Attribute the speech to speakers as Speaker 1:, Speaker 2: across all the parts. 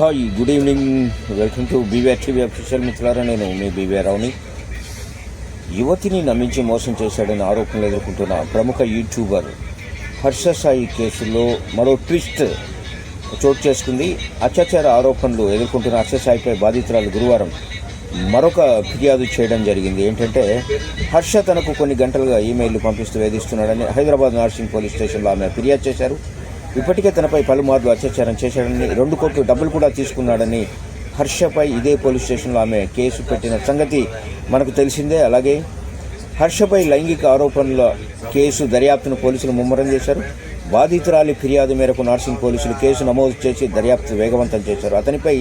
Speaker 1: Hi good evening welcome to BVR TV official మిత్రులారా నేను మీ BVR రావుని యువతిని నమ్మించి మోసం చేశాడని ఆరోపణలు ఎదుర్కొంటున్న ప్రముఖ యూట్యూబర్ హర్ష సాయి కేసులో మరో ట్విస్ట్ చోటు చేసుకుంది. అత్యాచార ఆరోపణలు ఎదుర్కొంటున్న హర్ష సాయిపై బాధితురాలు గురువారం మరొక ఫిర్యాదు చేయడం జరిగింది. ఏంటంటే హర్ష తనకు కొన్ని గంటలుగా ఈమెయిల్లు పంపిస్తూ వేధిస్తున్నాడని హైదరాబాద్ నర్సింగ్ పోలీస్ స్టేషన్లో ఆమె ఫిర్యాదు చేశారు. ఇప్పటికే తనపై పలుమార్లు అత్యాచారం చేశాడని రెండు కోట్లు డబ్బులు కూడా తీసుకున్నాడని హర్షపై ఇదే పోలీస్ స్టేషన్లో ఆమె కేసు పెట్టిన సంగతి మనకు తెలిసిందే. అలాగే హర్షపై లైంగిక ఆరోపణల కేసు దర్యాప్తును పోలీసులు ముమ్మరం చేశారు. బాధితురాలి ఫిర్యాదు మేరకు నార్సింగ్ పోలీసులు కేసు నమోదు చేసి దర్యాప్తు వేగవంతం చేశారు. అతనిపై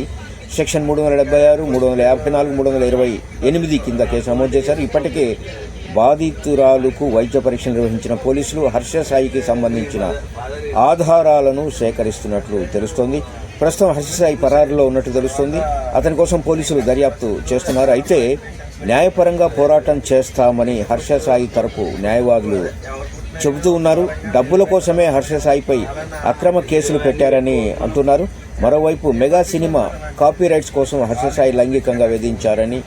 Speaker 1: సెక్షన్ మూడు వందల డెబ్బై ఆరు మూడు వందల యాభై నాలుగు మూడు వందల ఇరవై ఎనిమిది కింద కేసు నమోదు చేశారు. ఇప్పటికే బాధితురాలుకు వైద్య పరీక్ష నిర్వహించిన పోలీసులు హర్ష సాయికి సంబంధించిన ఆధారాలను సేకరిస్తున్నట్లు తెలుస్తోంది. ప్రస్తుతం హర్ష సాయి పరారులో ఉన్నట్టు తెలుస్తోంది. అతని కోసం పోలీసులు దర్యాప్తు చేస్తున్నారు. అయితే న్యాయపరంగా పోరాటం చేస్తామని హర్ష సాయి తరపు న్యాయవాదులు చెబుతూ ఉన్నారు. డబ్బుల కోసమే హర్ష సాయిపై అక్రమ కేసులు పెట్టారని అంటున్నారు. మరోవైపు మెగా సినిమా కాపీరైట్స్ కోసం హర్ష సాయి లైంగికంగా వేధించారని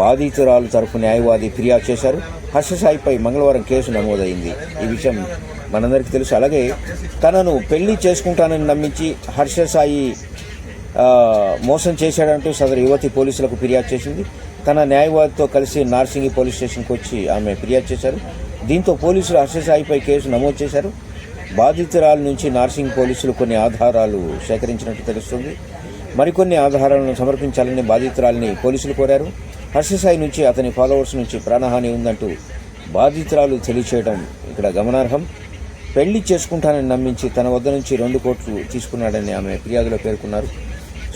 Speaker 1: బాధితురాలు తరపు న్యాయవాది ఫిర్యాదు చేశారు. హర్ష సాయిపై మంగళవారం కేసు నమోదైంది. ఈ విషయం మనందరికీ తెలుసు. అలాగే తనను పెళ్ళి చేసుకుంటానని నమ్మించి హర్ష సాయి మోసం చేశాడంటూ సదరు యువతి పోలీసులకు ఫిర్యాదు చేసింది. తన న్యాయవాదితో కలిసి నార్సింగి పోలీస్ స్టేషన్కి వచ్చి ఆమె ఫిర్యాదు చేశారు. దీంతో పోలీసులు హర్ష సాయిపై కేసు నమోదు చేశారు. బాధితురాల నుంచి నార్సింగ్ పోలీసులు కొన్ని ఆధారాలు సేకరించినట్టు తెలుస్తుంది. మరికొన్ని ఆధారాలను సమర్పించాలని బాధితురాలిని పోలీసులు కోరారు. హర్షసాయి నుంచి అతని ఫాలోవర్స్ నుంచి ప్రాణహాని ఉందంటూ బాధితురాలు తెలియచేయడం ఇక్కడ గమనార్హం. పెళ్ళి చేసుకుంటానని నమ్మించి తన వద్ద నుంచి రెండు కోట్లు తీసుకున్నాడని ఆమె ఫిర్యాదులో పేర్కొన్నారు.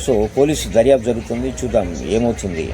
Speaker 1: సో పోలీసు దర్యాప్తు జరుగుతుంది. చూద్దాం ఏమవుతుంది.